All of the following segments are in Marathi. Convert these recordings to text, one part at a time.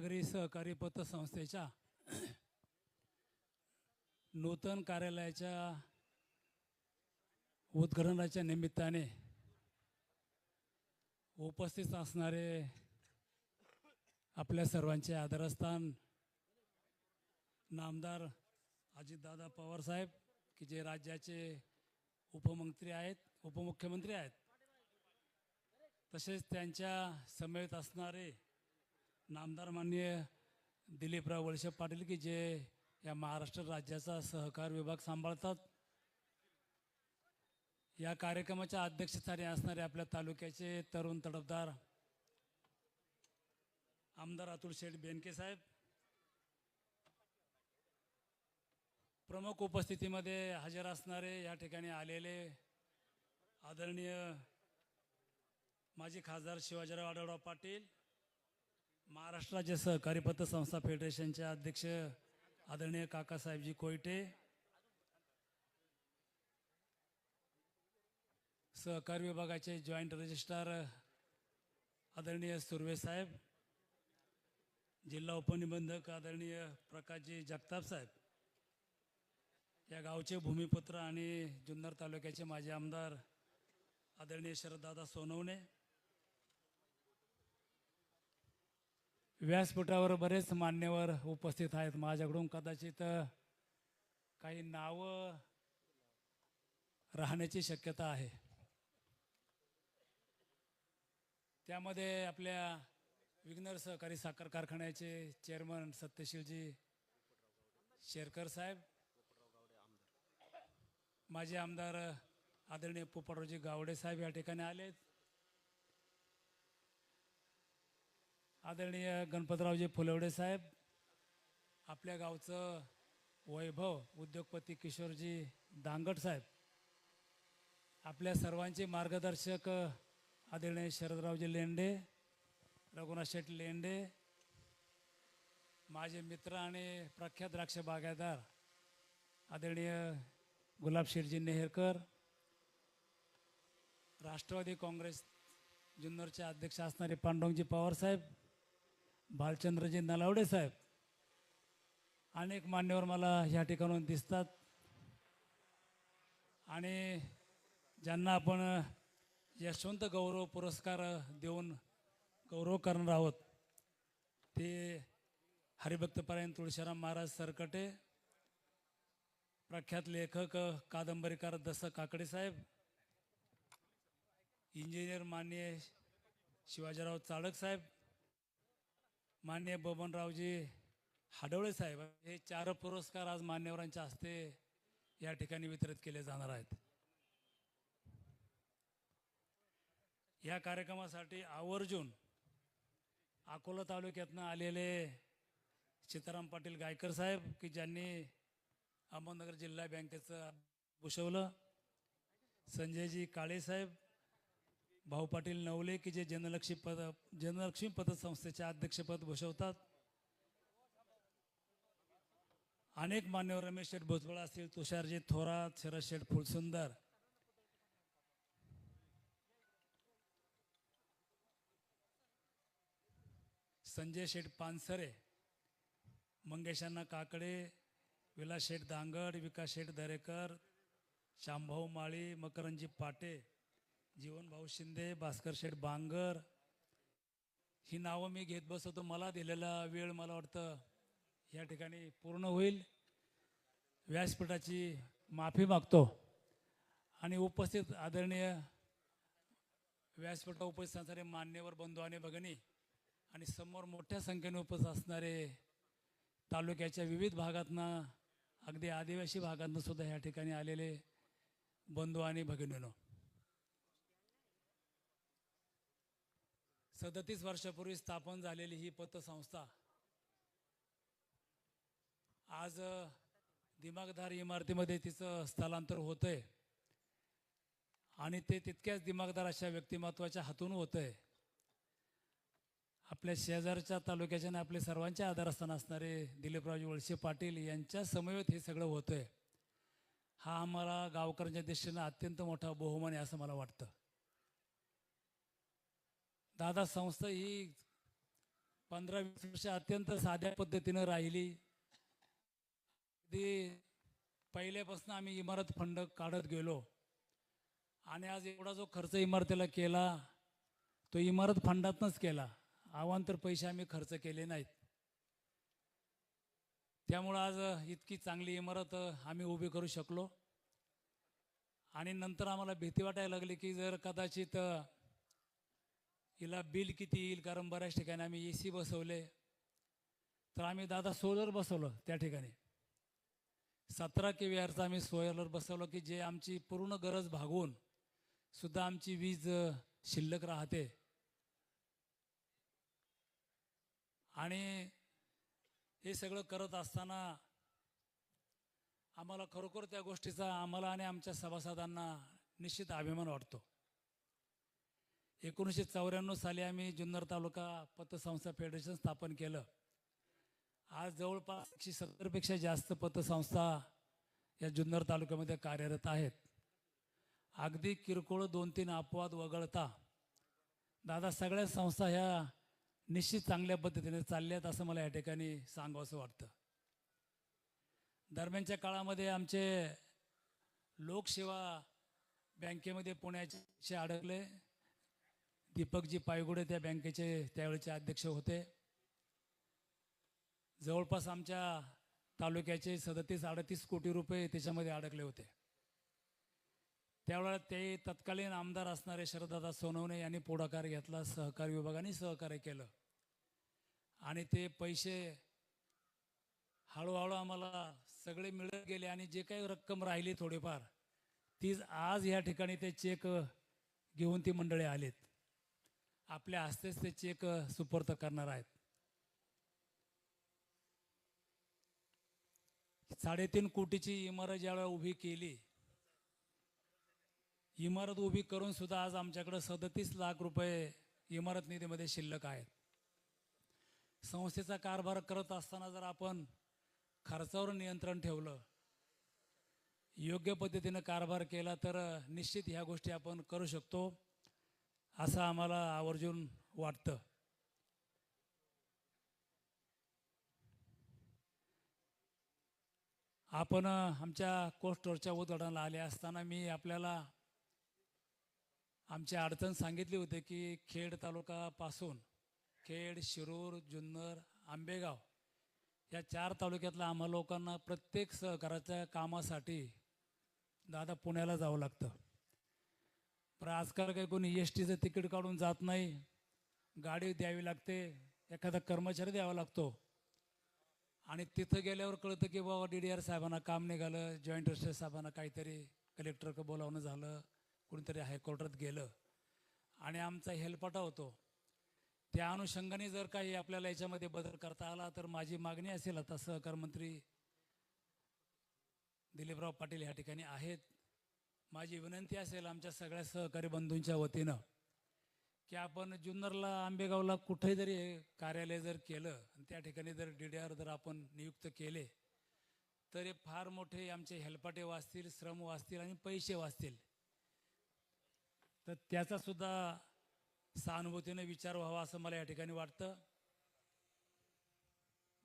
रत्नागिरी सहकारी पतसंस्थेच्या नूतन कार्यालयाच्या उद्घाटनाच्या निमित्ताने उपस्थित असणारे आपल्या सर्वांचे आदरस्थान नामदार अजितदादा पवार साहेब की जे राज्याचे उपमंत्री आहेत उपमुख्यमंत्री आहेत. तसेच त्यांच्या समेत असणारे नामदार माननीय दिलीपराव वळसे पाटील की जे या महाराष्ट्र राज्याचा सहकार विभाग सांभाळतात. या कार्यक्रमाच्या अध्यक्षस्थानी असणारे आपल्या तालुक्याचे तरुण तडफदार आमदार अतुल शेठ बेनके साहेब. प्रमुख उपस्थितीमध्ये हजर असणारे या ठिकाणी आलेले आदरणीय माजी खासदार शिवाजीराव आढळराव पाटील महाराष्ट्राचे सहकारी पतसंस्था फेडरेशनचे अध्यक्ष आदरणीय काकासाहेबजी कोयटे सहकार विभागाचे जॉईंट रजिस्ट्रार आदरणीय सुर्वे साहेब जिल्हा उपनिबंधक आदरणीय प्रकाशजी जगताप साहेब या गावचे भूमिपुत्र आणि जुन्नर तालुक्याचे माजी आमदार आदरणीय शरददादा सोनवणे व्यासपीठावर बरेच मान्यवर उपस्थित आहेत. माझ्याकडून कदाचित काही नावं राहण्याची शक्यता आहे. त्यामध्ये आपल्या विघ्नर सहकारी साखर कारखान्याचे चेअरमन सत्यशीलजी शेरकर साहेब माजी आमदार आदरणीय पोपटरावजी गावडे साहेब या ठिकाणी आलेत. आदरणीय गणपतरावजी फुलवडे साहेब आपल्या गावचं वैभव उद्योगपती किशोरजी दांगट साहेब आपल्या सर्वांचे मार्गदर्शक आदरणीय शरदरावजी लेंडे रघुनाथ शेठ लेंडे माझे मित्र आणि प्रख्यात द्राक्ष बागायदार आदरणीय गुलाब शिरजी नेहरकर राष्ट्रवादी काँग्रेस जुन्नरचे अध्यक्ष असणारे पांडुरंगजी पवार साहेब भालचंद्रजी नलावडे साहेब. अनेक मान्यवर मला ह्या ठिकाणून दिसतात. आणि ज्यांना आपण यशवंत गौरव पुरस्कार देऊन गौरव करणार आहोत ते हरिभक्तपरायण तुळशीराम महाराज सरकटे प्रख्यात लेखक कादंबरीकार दस काकडे साहेब इंजिनियर मान्य शिवाजीराव चाळक साहेब मान्य बबनरावजी हाडवळे साहेब हे चार पुरस्कार आज मान्यवरांच्या हस्ते या ठिकाणी वितरित केले जाणार आहेत. या कार्यक्रमासाठी आवर्जून अकोला तालुक्यातनं आलेले सीताराम पाटील गायकर साहेब की ज्यांनी अहमदनगर जिल्हा बँकेचं भूषवलं संजयजी काळे साहेब भाऊ पाटील नवले की जे जनलक्ष्मी पद जनलक्ष्मी पतसंस्थेचे अध्यक्षपद भूषवतात. अनेक मान्यवर रमेश शेठ भुजबळ असतील तुषारजी थोरात शरद शेठ फुलसुंदर. संजय शेठ पानसरे मंगेशांना काकडे विलास शेठ दांगड विकास शेठ दरेकर शांभाऊ माळी मकरंजी पाटे. जीवनभाऊ शिंदे भास्कर शेठ बांगर ही नावं मी घेत बसतो मला दिलेला वेळ मला वाटतं या ठिकाणी पूर्ण होईल. व्यासपीठाची माफी मागतो. आणि उपस्थित आदरणीय व्यासपीठा उपस्थित असणारे मान्यवर बंधू आणि भगिनी आणि समोर मोठ्या संख्येने उपस्थित असणारे तालुक्याच्या विविध भागातनं अगदी आदिवासी भागातनं सुद्धा या ठिकाणी आलेले बंधू आणि भगिनीनो. सदतीस वर्षापूर्वी स्थापन झालेली ही पतसंस्था आज दिमागधार दिमागदार इमारतीमध्ये तिचं स्थलांतर होतंय. आणि ते तितक्याच दिमागदार अशा व्यक्तिमत्वाच्या हातून होतंय. आपल्या शेजारच्या तालुक्याच्या आणि आपले सर्वांचे आधारस्थान असणारे दिलीपरावजी वळसे पाटील यांच्या समवेत हे सगळं होतंय. हा आम्हाला गावकऱ्यांच्या दृष्टीनं अत्यंत मोठा बहुमान आहे असं मला वाटतं. दादा संस्था ही पंधरा वीस वर्ष अत्यंत साध्या पद्धतीनं राहिली. ती पहिल्यापासून आम्ही इमारत फंड काढत गेलो. आणि आज एवढा जो खर्च इमारतीला केला तो इमारत फंडातनंच केला. अवांतर पैसे आम्ही खर्च केले नाहीत. त्यामुळं आज इतकी चांगली इमारत आम्ही उभी करू शकलो. आणि नंतर आम्हाला भीती वाटायला लागली की जर कदाचित हिला बिल किती येईल? कारण बऱ्याच ठिकाणी आम्ही ए सी बसवले. तर आम्ही दादा सोलर बसवलं त्या ठिकाणी. सतरा के व्ही आरचं आम्ही सोलर बसवलं की जे आमची पूर्ण गरज भागवून सुद्धा आमची वीज शिल्लक राहते. आणि हे सगळं करत असताना आम्हाला खरोखर त्या गोष्टीचा आम्हाला आणि आमच्या सभासदांना निश्चित अभिमान वाटतो. एकोणीसशे चौऱ्याण्णव साली आम्ही जुन्नर तालुका पतसंस्था फेडरेशन स्थापन केलं. आज जवळपास एकशे सत्तरपेक्षा जास्त पतसंस्था या जुन्नर तालुक्यामध्ये कार्यरत आहेत. अगदी किरकोळ दोन तीन अपवाद वगळता दादा सगळ्या संस्था ह्या निश्चित चांगल्या पद्धतीने चालल्यात असं मला या ठिकाणी सांगावंसं वाटतं. दरम्यानच्या काळामध्ये आमचे लोकसेवा बँकेमध्ये पुण्याचे अडकले. दीपकजी पायगुडे त्या बँकेचे त्यावेळेचे अध्यक्ष होते. जवळपास आमच्या तालुक्याचे सदतीस अडतीस कोटी रुपये त्याच्यामध्ये अडकले होते. त्यावेळेला ते तत्कालीन आमदार असणारे शरददादा सोनवणे यांनी पुढाकार घेतला सहकारी विभागाने सहकार्य केलं. आणि ते पैसे हळूहळू आम्हाला सगळे मिळत गेले आणि जे काही रक्कम राहिली थोडीफार तीच आज या ठिकाणी ते चेक घेऊन ती मंडळी आलेत. आपल्या हस्तेच ते चेक सुपूर्त करणार आहेत. साडेतीन कोटीची इमारत ज्यावेळेला उभी केली इमारत उभी करून सुद्धा आज आमच्याकडे सदतीस लाख रुपये इमारत निधीमध्ये शिल्लक आहेत. संस्थेचा कारभार करत असताना जर आपण खर्चावर नियंत्रण ठेवलं योग्य पद्धतीनं कारभार केला तर निश्चित ह्या गोष्टी आपण करू शकतो. असं आम्हाला आवर्जून वाटतं. आपण आमच्या कोस्टोरच्या उद्घाटनाला आले असताना मी आपल्याला आमची अडचण सांगितली होती की खेड तालुकापासून खेड शिरूर जुन्नर आंबेगाव या चार तालुक्यातल्या आम्हा लोकांना प्रत्येक सहकाराच्या कामासाठी दादा पुण्याला जावं लागतं. पण आजकाल काही कोणी एस टीचं तिकीट काढून जात नाही. गाडी द्यावी लागते. एखादा कर्मचारी द्यावा लागतो. आणि तिथं गेल्यावर कळतं की बाबा डी डी आर साहेबांना काम निघालं जॉईंट रजिस्टर साहेबांना काहीतरी कलेक्टरकडे बोलावणं झालं कुणीतरी हायकोर्टात गेलं. आणि आमचा हेलपाटा होतो. त्या अनुषंगाने जर काही आपल्याला याच्यामध्ये बदल करता आला तर माझी मागणी असेल आता सहकार मंत्री दिलीपराव पाटील या ठिकाणी आहेत. माझी विनंती असेल आमच्या सगळ्या सहकारी बंधूंच्या वतीनं की आपण जुन्नरला आंबेगावला कुठे जरी कार्यालय जर केलं आणि त्या ठिकाणी जर डी डी आर जर आपण नियुक्त केले तर हे फार मोठे आमचे हेलपाटे वाचतील श्रम वाचतील आणि पैसे वाचतील. तर त्याचा सुद्धा सहानुभूतीने विचार व्हावा असं मला या ठिकाणी वाटतं.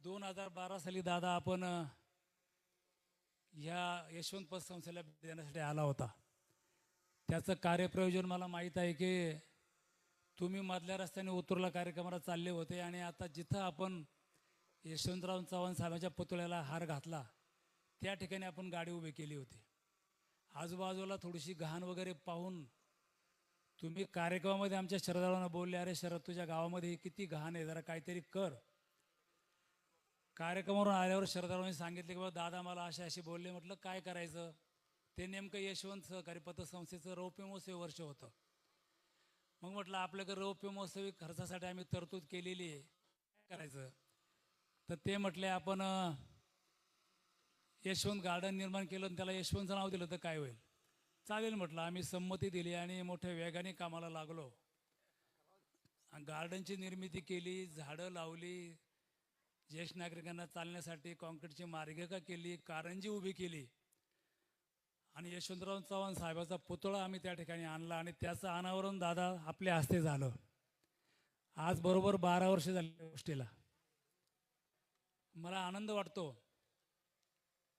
दोन हजार बारा साली दादा आपण ह्या यशवंत संस्थेला देण्यासाठी आला होता. त्याचं कार्यप्रयोजन मला माहीत आहे की तुम्ही मधल्या रस्त्याने उतरला कार्यक्रमाला चालले होते आणि आता जिथं आपण यशवंतराव चव्हाण साहेबांच्या पुतळ्याला हार घातला त्या ठिकाणी आपण गाडी उभी केली होती. आजूबाजूला थोडीशी घाण वगैरे पाहून तुम्ही कार्यक्रमामध्ये आमच्या शरदारांना बोलले अरे शरद तुझ्या गावामध्ये किती घाण आहे जरा काहीतरी कर. कार्यक्रमावरून आल्यावर शरदारांनी सांगितले की बाबा दादा मला असे असे बोलले. म्हटलं काय करायचं? ते नेमकं यशवंत सहकारी पतसंस्थेचं रौप्य महोत्सवी वर्ष होतं. मग म्हटलं आपल्याकडे रौप्य महोत्सवी खर्चासाठी आम्ही तरतूद केलेली आहे. काय करायचं? तर ते म्हटले आपण यशवंत गार्डन निर्माण केलं आणि त्याला यशवंतचं नाव दिलं तर काय होईल? चालेल म्हटलं आम्ही संमती दिली आणि मोठ्या वेगाने कामाला लागलो. आणि गार्डनची निर्मिती केली झाडं लावली ज्येष्ठ नागरिकांना चालण्यासाठी कॉन्क्रीटची मार्गिका केली कारंजी उभी केली. आणि यशवंतराव चव्हाण साहेबाचा पुतळा आम्ही त्या ठिकाणी आणला आणि त्याचं अनावरण दादा आपल्या हस्ते झालं. आज बरोबर बारा वर्ष झाली गोष्टीला. मला आनंद वाटतो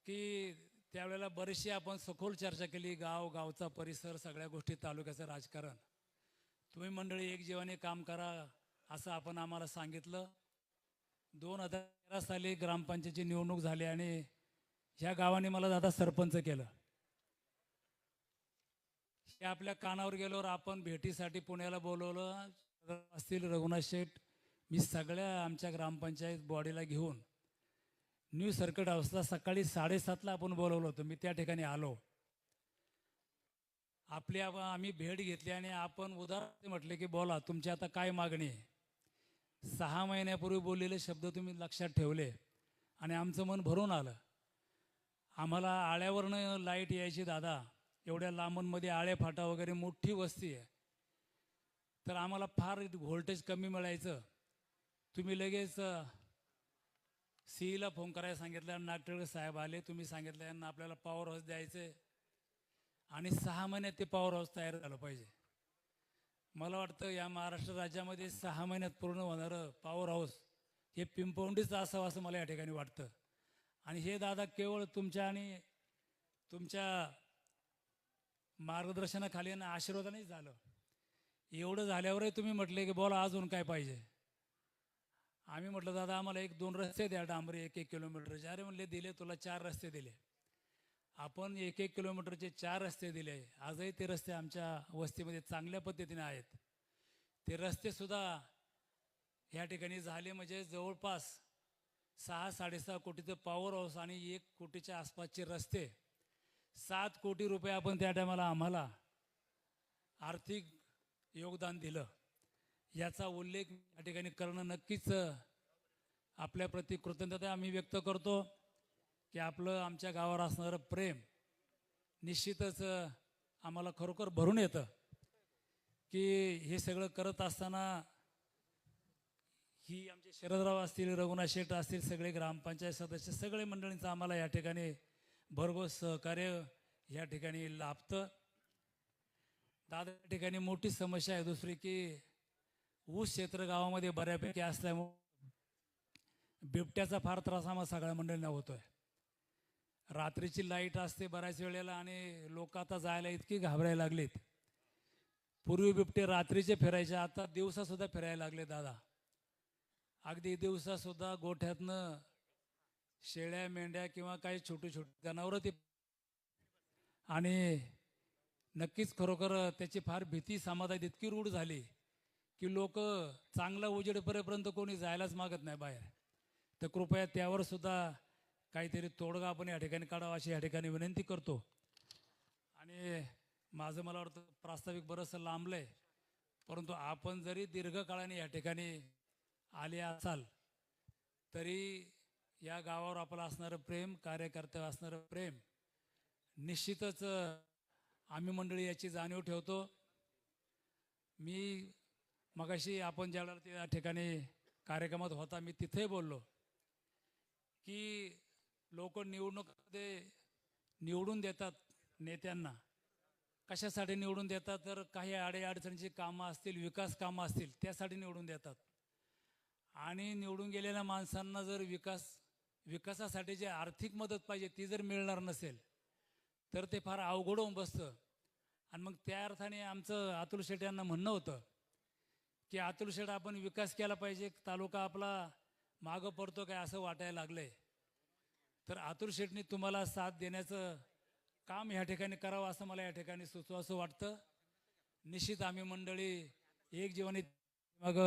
की त्यावेळेला बरीचशी आपण सखोल चर्चा केली गाव गावचा परिसर सगळ्या गोष्टी तालुक्याचं राजकारण. तुम्ही मंडळी एक जीवाने काम करा असं आपण आम्हाला सांगितलं. दोन हजार तेरा साली ग्रामपंचायतीची निवडणूक झाली आणि ह्या गावाने मला दादा सरपंच केलं. हे आपल्या कानावर गेल्यावर आपण भेटीसाठी पुण्याला बोलवलं. असतील रघुनाथ शेठ मी सगळ्या आमच्या ग्रामपंचायत बॉडीला घेऊन न्यू सर्किट हाऊसला सकाळी साडेसातला आपण बोलवलं होतं. मी त्या ठिकाणी आलो. आपली आम्ही भेट घेतली आणि आपण उदाहरण म्हटले की बोला तुमची आता काय मागणी आहे? सहा महिन्यापूर्वी बोललेले शब्द तुम्ही लक्षात ठेवले आणि आमचं मन भरून आलं. आम्हाला आळ्यावरनं लाइट यायची दादा एवढ्या लांबूनमध्ये आळे फाटा वगैरे मोठी वस्ती आहे. तर आम्हाला फार व्होल्टेज कमी मिळायचं. तुम्ही लगेच सीईला फोन करायला सांगितलं नागटेळकर साहेब आले तुम्ही सांगितलं यांना आपल्याला पॉवर हाऊस द्यायचं आणि सहा महिन्यात ते पॉवर हाऊस तयार झालं पाहिजे. मला वाटतं या महाराष्ट्र राज्यामध्ये सहा महिन्यात पूर्ण होणारं पॉवर हाऊस हे पिंपवंडीचं असावं असं मला या ठिकाणी वाटतं. आणि हे दादा केवळ तुमच्या आणि तुमच्या मार्गदर्शनाखाली आणि आशीर्वादानेच झालं. एवढं झाल्यावरही तुम्ही म्हटले की बोला अजून काय पाहिजे. आम्ही म्हटलं दादा आम्हाला एक दोन रस्ते द्या डांबरी एक एक किलोमीटरचे अरे म्हणले दिले तुला चार रस्ते दिले. आपण एक एक किलोमीटरचे चार रस्ते दिले. आजही ते रस्ते आमच्या वस्तीमध्ये चांगल्या पद्धतीने आहेत. ते रस्तेसुद्धा ह्या या ठिकाणी झाले म्हणजे जवळपास सहा साडेसहा कोटीचं पॉवर हाऊस आणि एक कोटीच्या आसपासचे रस्ते. सात कोटी रुपये आपण त्या टायमाला आम्हाला आर्थिक योगदान दिलं. याचा उल्लेख या ठिकाणी करणं नक्कीच आपल्याप्रती कृतज्ञता आम्ही व्यक्त करतो. की आपलं आमच्या गावावर असणारं प्रेम निश्चितच आम्हाला खरोखर भरून येतं. की हे सगळं करत असताना ही आमचे शरदराव असतील रघुनाथ शेठ असतील सगळे ग्रामपंचायत सदस्य सगळे मंडळींचं आम्हाला या ठिकाणी भरघोस सहकार्य या ठिकाणी लाभतं. दादा या ठिकाणी मोठी समस्या आहे दुसरी की ऊस क्षेत्र गावामध्ये बऱ्यापैकी असल्यामुळे बिबट्याचा फार त्रास आम्हाला सगळ्या मंडळींना होतोय. रात्रीची लाइट असते बऱ्याच वेळेला आणि लोक आता जायला इतकी घाबरायला लागलीत. पूर्वी बिबटे रात्रीचे फिरायचे आता दिवसासुद्धा फिरायला लागले दादा. अगदी दिवसासुद्धा गोठ्यातनं शेळ्या मेंढ्या किंवा काही छोटी छोटी जनावरं ती आणि नक्कीच खरोखर त्याची फार भीती समाजात इतकी रूढ झाली की लोक चांगला उजेडपर्यंत कोणी जायलाच मागत नाही बाहेर. तर कृपया त्यावर सुद्धा काहीतरी तोडगा आपण या ठिकाणी काढावा अशी या ठिकाणी विनंती करतो. आणि माझं मला वाटतं प्रास्ताविक बरंचसं लांबलं आहे परंतु आपण जरी दीर्घकाळाने या ठिकाणी आले असाल तरी या गावावर आपलं असणारं प्रेम कार्यकर्त्यावर असणारं प्रेम निश्चितच आम्ही मंडळी याची जाणीव ठेवतो. मी मगाशी आपण ज्यावेळेला त्या ठिकाणी कार्यक्रमात होता मी तिथे बोललो की लोक निवडणुकीमध्ये निवडून देतात नेत्यांना. कशासाठी निवडून देतात? तर काही अडीअडचणीची कामं असतील विकास कामं असतील त्यासाठी निवडून देतात. आणि निवडून गेलेल्या माणसांना जर विकास विकासासाठी जी आर्थिक मदत पाहिजे ती जर मिळणार नसेल तर ते फार अवघड होऊन बसतं. आणि मग त्या अर्थाने आमचं अतुल शेठ यांना म्हणणं होतं की अतुल शेठ आपण विकास केला पाहिजे तालुका आपला मागं पडतो काय असं वाटायला लागलं आहे तर आतुर शेठनी तुम्हाला साथ देण्याचं काम ह्या ठिकाणी करावं असं मला या ठिकाणी सुचवा असं वाटतं. निश्चित आम्ही मंडळी एक जीवनी मग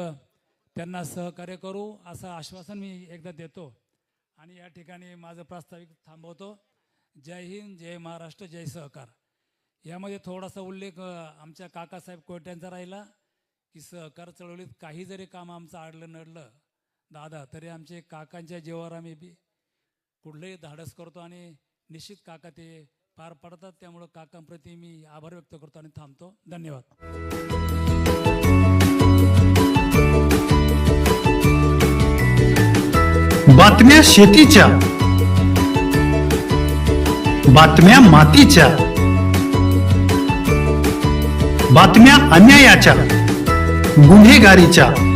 त्यांना सहकार्य करू असं आश्वासन मी एकदा देतो. आणि या ठिकाणी माझं प्रास्ताविक थांबवतो. जय हिंद जय महाराष्ट्र जय सहकार. यामध्ये थोडासा उल्लेख आमच्या काकासाहेब कोट्यांचा राहिला की सहकार चळवळीत काही जरी काम आमचं आडलं नडलं दादा तरी आमचे काकांच्या जीवावर आम्ही बी कुठलंही धाडस करतो आणि निश्चित काका ते पार पडतात त्यामुळं काकांप्रती मी आभार व्यक्त करतो आणि थांबतो. धन्यवाद. बातम्या शेतीच्या बातम्या मातीच्या बातम्या अन्यायाच्या गुन्हेगारीच्या.